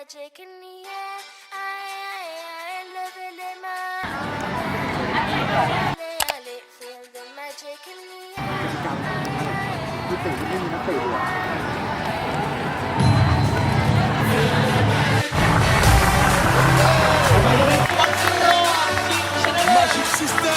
magic in the air. I, I, I love it in my arms. Feel the magic in the air. คือตีไม่มีนักเตะเลย Magic System,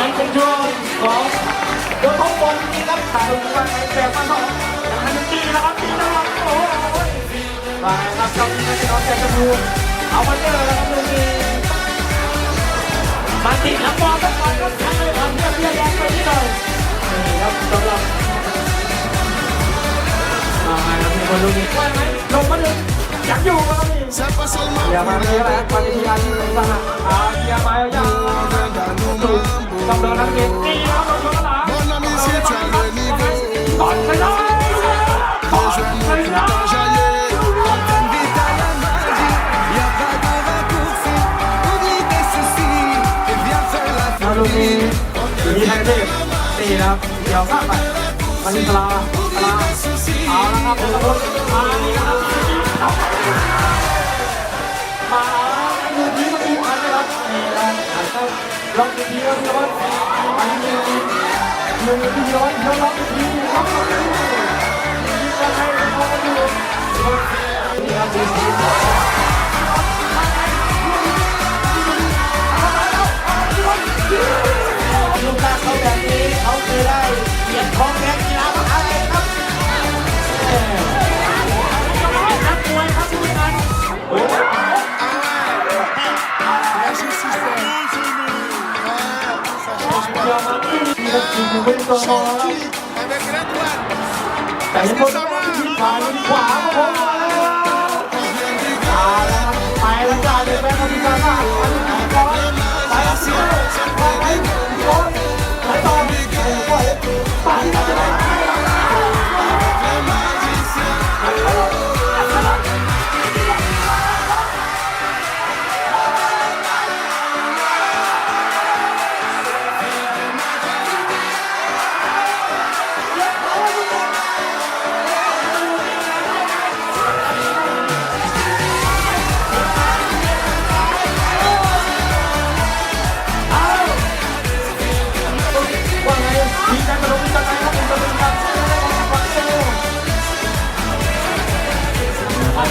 นั้นเป็นช่วงของโดยท้องบอลจริงครับขาดลงไปแบบมาสองอย่างนั้นตีนะครับตีนะครับโอ้โหมาครับกับพี่น้องแจ็คกระพูเอามาเจอแล้วครับลูกนี้มาติดแล้วบอลต้องบอลก็ทำเลยครับเพื่อเพื่อแดงไปที่หน่อยนี่ครับสำหรับมาครับมีคนลูกนี้ว่าไหมลงมาเลยอ ยังอยู่ครับนี่อย่ามาเลี้ยงนะปฏิญาณสหอาเกียไปยังถูกต้องเดินนักเก็ตนี่ครับโดนชนหลังก่อนไปเลยก่อนไปเลยลูกนี้มีไทเทพตีนะครับเดี๋ยวข้ามไปมาที่ตลาตลาเอาละครับผมมาดีครับ มาลูกนี้มาดูอันนะครับนี่นะครับลองดูทีครับพี่บอลไปหนึ่งหนึ่งทีร้อยแล้วลองดูทีครับลองดูที่จะให้เขาดูนี่ครับดูทีลูกตาเขาแบบนี้เขาเคยได้เหรียญทองแดงกีฬา นี่ครับทีมเป็นตัวมองแล้ว avec l'étoile. แต่ยังคนที่ขาที่ขวาครับผมมาแล้วเอาละครับไปแล้วจ้าเดินไปครับที่ตาหน้าไปที่ไหนก่อนไปแล้วสิไปไปก่อนไป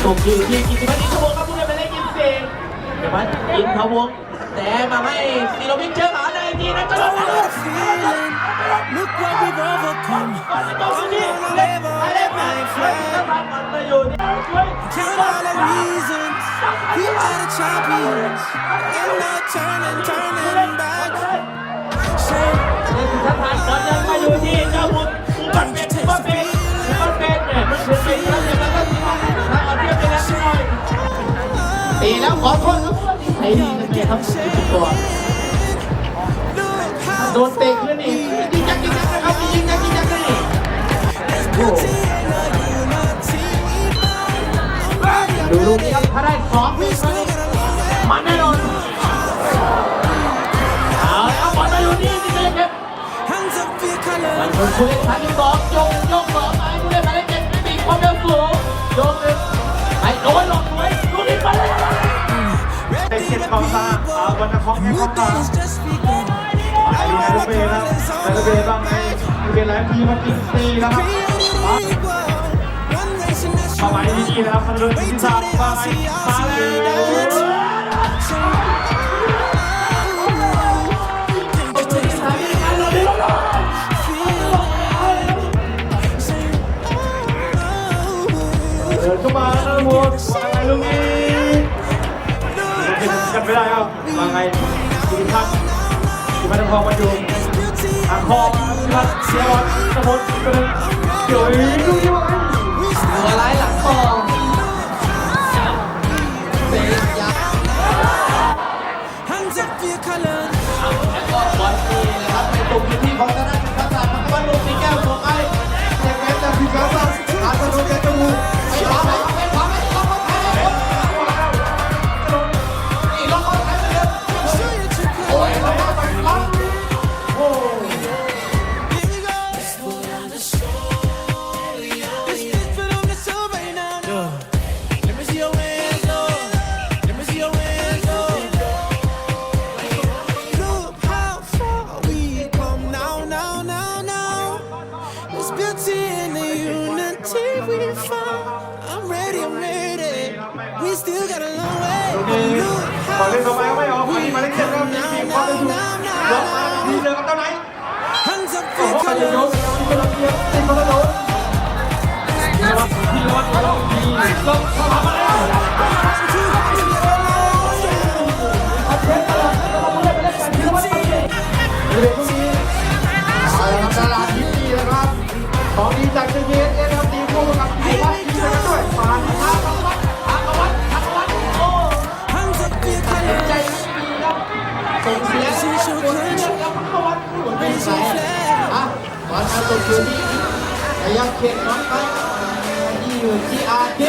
มาถูกยืนที่กิติพัฒน์อินทวงศ์ครับผู้เล่นไปเล่นยินเสียงเดี๋ยวมันอินทวงศ์แต่มาให้ศิลวินเชิญหาในทีนะจะลงมาลย Feeling, look what we've overcome. ต้องที่เล่นเล่นมาเล่นแล้วมันมาอยู่นี่ช่วย Count all the reasons we are the champions. Ain't no turning, turning back. Say, นี่คือสถานก่อนยังมาอยู่ที่เจ้าบุญ ขอโทษครับไอ้นี่เกียร์ทั้งสิบตัวโดนเตะขึ้นนี่ยิงยักยิงยักนะครับยิงยักยิงยักเลย there's beauty in the unity we find. ดูลูกนี้ครับถ้าได้สองมันแน่นอนเอาแล้วบอลมาอยู่นี่นี่เลยครับมัน colors. เป็นผู้เล่นชั้นที่สองยกยกสอง Ready to people. New days just begun. ไปดูแฮร์รี่เบย์ครับแฮร์รี่เบย์บ้างไหมเป็นหลายทีมากินตีนะครับเป้าหมาที่ดีนะครับพันธุ์ที่สามมาไงมาเลยเดินเข้ามาแล้วหมดว่าไงลุงนี้ กันไม่ได้ครับว่าไงกิติพัฒน์กิติพัฒน์ทองมาอยู่ทางคอกิติพัฒน์เสียบอลสะพดกระดึงเกี่ยวอีกลูกนี้ว่าไงหัวร้ายหลังคอเป็นยักษ์ ทีล็อกเข้ามาแล้วเด็กพวกนี้เอาละครับดารทีมดีนะครับของดีจากเจเยสเอ็นครับทีมคู่กับทีมวัดทีมไปกันด้วยปานครับ Hands up for your color. ใจไม่ดีครับส่งเสียง This is your กดเลื country. อกแล้วมันเข้าวัดผู้หลวงเป็นสา your ย flag. อะบอลมาตกอยู่ที่พยายามเข็นน้องไปที่อยู่ที่อาทิต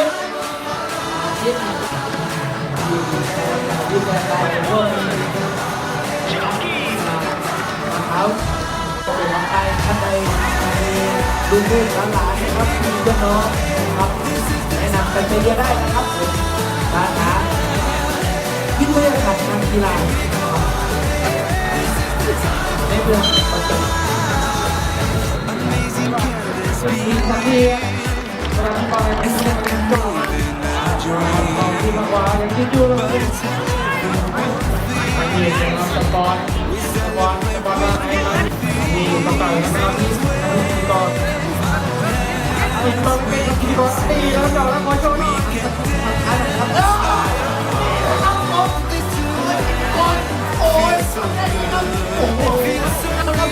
ดูดูหลานนะครับมีเจ้าน้องนะครับแนะนำกันไปเรียนได้นะครับผมสาขาวิทยาศาสตร์การกีฬาในเรื่องประจำมีทั้งที่เวลาที่บอลเป็นเล่นเป็นโจมของที่มากกว่าอย่างที่ดูเลยอันนี้เป็นสปอร์ตสปอร์ตสปอร์ตว่าไงมีต่างๆนะครับที่ที่ก่อนเป็น ต้องเป็นทีก่อนตีแล้วเจาะแล้วขอโชว์นี่โอ้ยโอ้โหนะครับ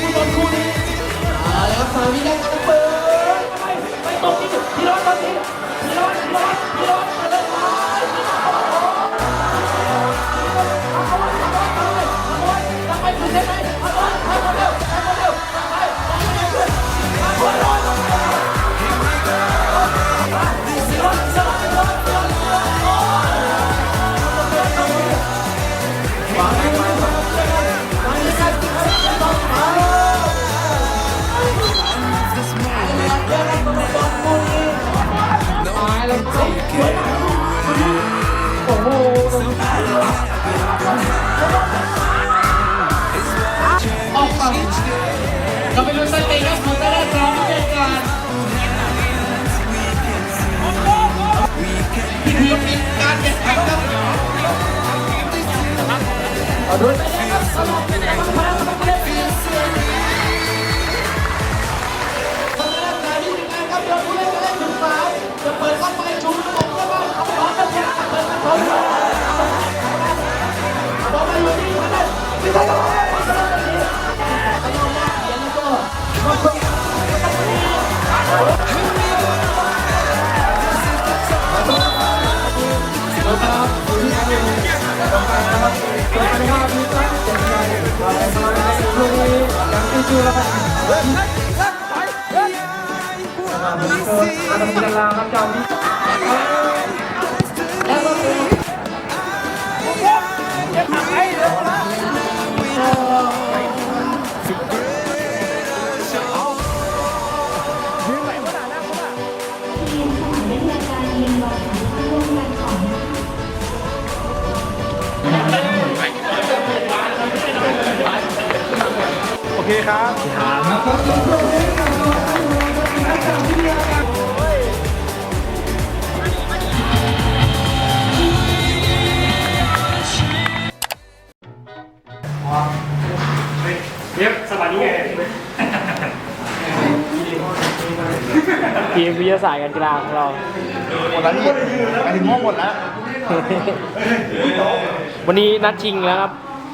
ปิดการแเคครับเย็บสวัสดีไงทีมวิทยาศาสตร์การกีฬาของเรา หมดแล้วนี่ไถึงห้องหมดแล้ว วันนี้นัดชิงแล้วครับ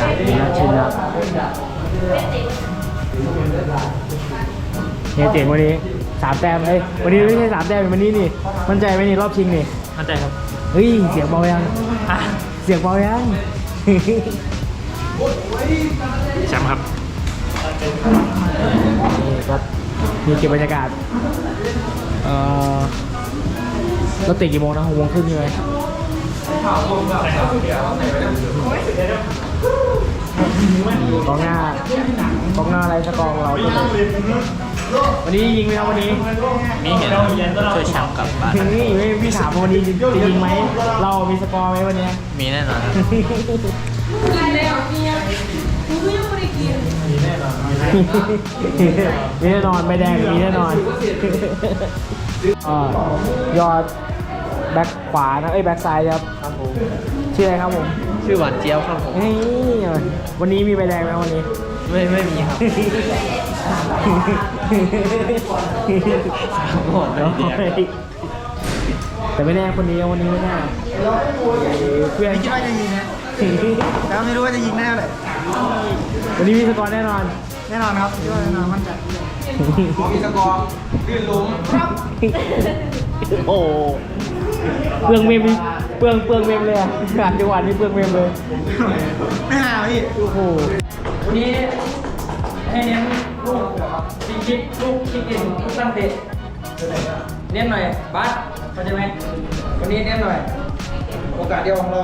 กาศดีน่าชินครับเนี่ยเจ๋งวันนี้สามแต้มเอ้ยวันนี้ไม่ใช่สามแต้มวันนี้นี่มั่นใจไหมนี่รอบชิงนี่มั่นใจครับเฮ้ยเสียงเบายังเสียงเบายัง แชมป์ครับ นี่ครับมีเก็บบรรยากาศเอ่อเราติดกี่โมงนะหกโมงครึ่งใช่ไหม กองหน้ากองหน้าอะไรสกอร์ของเราด้วยวันนี้ยิงไหมครับวันนี้มีเห็นช่วยแชมป์กลับบ้านนี่ไม่พี่ถามว่าวันนี้จะยิงไหมเรามีสกอร์ไหมวันเนี้ยมีแน่นอนครับมีแน่นอนใบแดงมีแน่นอนอ่ายอดแบ็คขวานะเอ้ยแบ็คซ้ายครับครับผมชื่ออะไรครับผม ชื่อหวานเจี๊ยบครับผมเฮ้ยวันนี้มีใบแดงไหมวันนี้ ไม่ไม่มีครับหมดเลยแต่ไม่แน่คนนี้วันนี้ไม่แน่เพื่อนคิดว่าจะยิงนะแล้วไม่รู้ว่าจะยิงแน่เลยวันนี้มีสกอร์แน่นอน แน่นอนครับคิดว่าแน่นอนมั่นใจมีสกอร์ลื่นล้มโอ้เปลืองเมมเปลืองเปลืองเมมเลยอะการจังหวัดนี้เปลืองเมมเลย ไม่หาพี่โอ้โหวันนี้ให้เน้นลูกฟิกคิกลูกคิกเก่งลูกตั้งเตะเน้นหน่อยบัสเข้าใจไหมวันนี้เน้นหน่อย โอกาสเดียวของเรา